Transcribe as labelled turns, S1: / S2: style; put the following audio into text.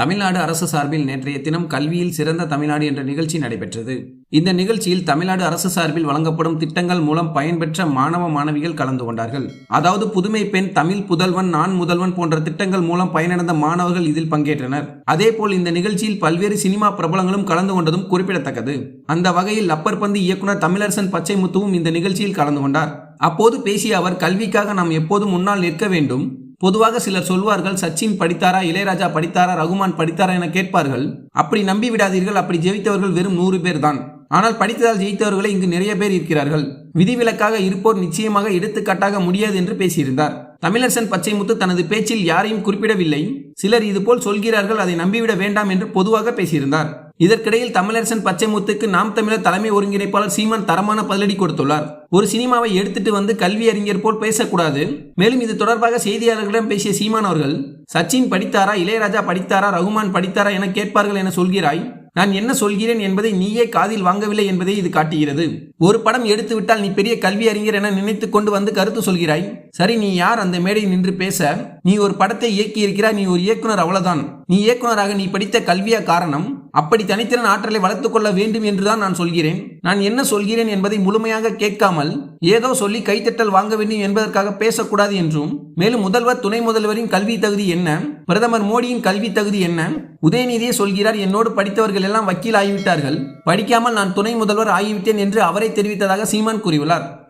S1: தமிழ்நாடு அரசு சார்பில் நேற்றைய தினம் கல்வியில் சிறந்த தமிழ்நாடு என்ற நிகழ்ச்சி நடைபெற்றது. இந்த நிகழ்ச்சியில் தமிழ்நாடு அரசு சார்பில் வழங்கப்படும் திட்டங்கள் மூலம் பயன்பெற்ற மாணவ மாணவிகள் கலந்து கொண்டார்கள். அதாவது புதுமை பெண் தமிழ் புதல்வன் நான் முதல்வன் போன்ற திட்டங்கள் மூலம் பயனடைந்த மாணவர்கள் இதில் பங்கேற்றனர். அதேபோல் இந்த நிகழ்ச்சியில் பல்வேறு சினிமா பிரபலங்களும் கலந்து கொண்டதும் குறிப்பிடத்தக்கது. அந்த வகையில் அப்பர் பந்து இயக்குனர் தமிழரசன் பச்சைமுத்துவும் இந்த நிகழ்ச்சியில் கலந்து கொண்டார். அப்போது பேசிய அவர் கல்விக்காக நாம் எப்போதும் முன்னால் நிற்க வேண்டும்? பொதுவாக சிலர் சொல்வார்கள் சச்சின் படித்தாரா இளையராஜா படித்தாரா ரகுமான் படித்தாரா என கேட்பார்கள். அப்படி நம்பி விடாதீர்கள் அப்படி ஜெயித்தவர்கள் வெறும் நூறு பேர் தான். ஆனால் படித்ததால் ஜெயித்தவர்களே இங்கு நிறைய பேர் இருக்கிறார்கள். விதிவிலக்காக இருப்போர் நிச்சயமாக எடுத்துக்காட்டாக முடியாது என்று பேசியிருந்தார். தமிழரசன் பச்சைமுத்து தனது பேச்சில் யாரையும் குறிப்பிடவில்லை. சிலர் இதுபோல் சொல்கிறார்கள் அதை நம்பிவிட வேண்டாம் என்று பொதுவாக பேசியிருந்தார். இதற்கிடையில் தமிழரசன் பச்சைமுத்துக்கு நாம் தமிழர் தலைமை ஒருங்கிணைப்பாளர் சீமான் தரமான பதிலடி கொடுத்துள்ளார். ஒரு சினிமாவை எடுத்துட்டு வந்து கல்வி அறிஞர் போல் பேசக்கூடாது. மேலும் இது தொடர்பாக செய்தியாளர்களிடம் பேசிய சீமான் அவர்கள் சச்சின் படித்தாரா இளையராஜா படித்தாரா ரகுமான் படித்தாரா என கேட்பார்கள் என சொல்கிறாய். நான் என்ன சொல்கிறேன் என்பதை நீயே காதில் வாங்கவில்லை என்பதை இது காட்டுகிறது. ஒரு படம் எடுத்து விட்டால் நீ பெரிய கல்வி அறிஞர் என நினைத்து கொண்டு வந்து கருத்து சொல்கிறாய். சரி நீ யார் அந்த மேடையில் நின்று பேச? நீ ஒரு படத்தை இயக்கி இருக்கிறாய் நீ ஒரு இயக்குனர் அவ்வளவுதான். நீ இயக்குனராக நீ படித்த கல்வியா காரணம்? அப்படி தனித்திறன் ஆற்றலை வளர்த்துக் கொள்ள வேண்டும் என்றுதான் நான் சொல்கிறேன். நான் என்ன சொல்கிறேன் என்பதை முழுமையாக கேட்காமல் ஏதோ சொல்லி கைத்தட்டல் வாங்க வேண்டும் என்பதற்காக பேசக்கூடாது என்றும் மேலும் முதல்வர் துணை முதல்வரின் கல்வி தகுதி என்ன? பிரதமர் மோடியின் கல்வி தகுதி என்ன? உதயநிதியே சொல்கிறார் என்னோடு படித்தவர்கள் எல்லாம் வக்கீல் ஆகிவிட்டார்கள். படிக்காமல் நான் துணை முதல்வர் ஆகிவிட்டேன் என்று அவரை தெரிவித்ததாக சீமான் கூறியுள்ளார்.